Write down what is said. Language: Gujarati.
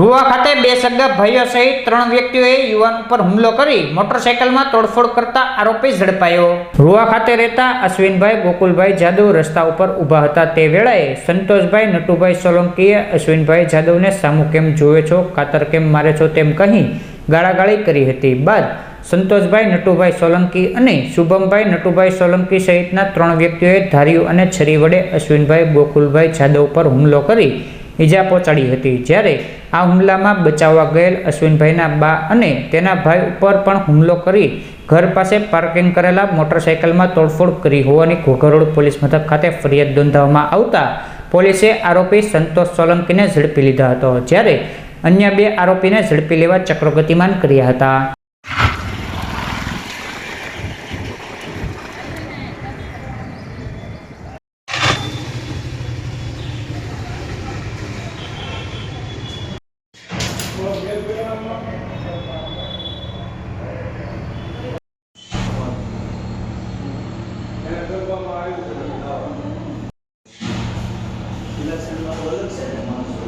રૂવા ખાતે બે સગા ભાઈઓ સહિત ત્રણ વ્યક્તિઓએ યુવાન ઉપર હુમલો કરી મોટરસાયકલમાં તોડફોડ કરતા આરોપી ઝડપાયો. રૂવા ખાતે રહેતા અશ્વિનભાઈ, ગોકુલભાઈ જાદવ રસ્તા ઉપર ઊભા હતા. તે વેળાએ સંતોષભાઈ, નટુભાઈ સોલંકીએ અશ્વિનભાઈ જાદવને સામુ કેમ જોવે છો કાતર કેમ મારે છો તેમ કહી ગાળાગાળી કરી હતી. બાદ સંતોષભાઈ, નટુભાઈ સોલંકી અને શુભમભાઈ, નટુભાઈ સોલંકી સહિતના ત્રણ વ્યક્તિઓએ ધાર્યું અને છરી વડે અશ્વિનભાઈ, ગોકુલભાઈ જાદવ પર હુમલો કરી ઈજા પહોંચાડી હતી. જ્યારે આ હુમલામાં બચાવવા ગયેલ અશ્વિનભાઈના બા અને તેના ભાઈ ઉપર પણ હુમલો કરી ઘર પાસે પાર્કિંગ કરેલા મોટરસાયકલમાં તોડફોડ કરી હોવાની ઘોઘરોડ પોલીસ મથક ખાતે ફરિયાદ નોંધાવવામાં આવતા પોલીસે આરોપી સંતોષ સોલંકીને ઝડપી લીધા હતો. જ્યારે અન્ય બે આરોપીને ઝડપી લેવા ચક્રો ગતિમાન કર્યા હતા. ઇલેક્શનમાં તો અલગ છે ને એમાં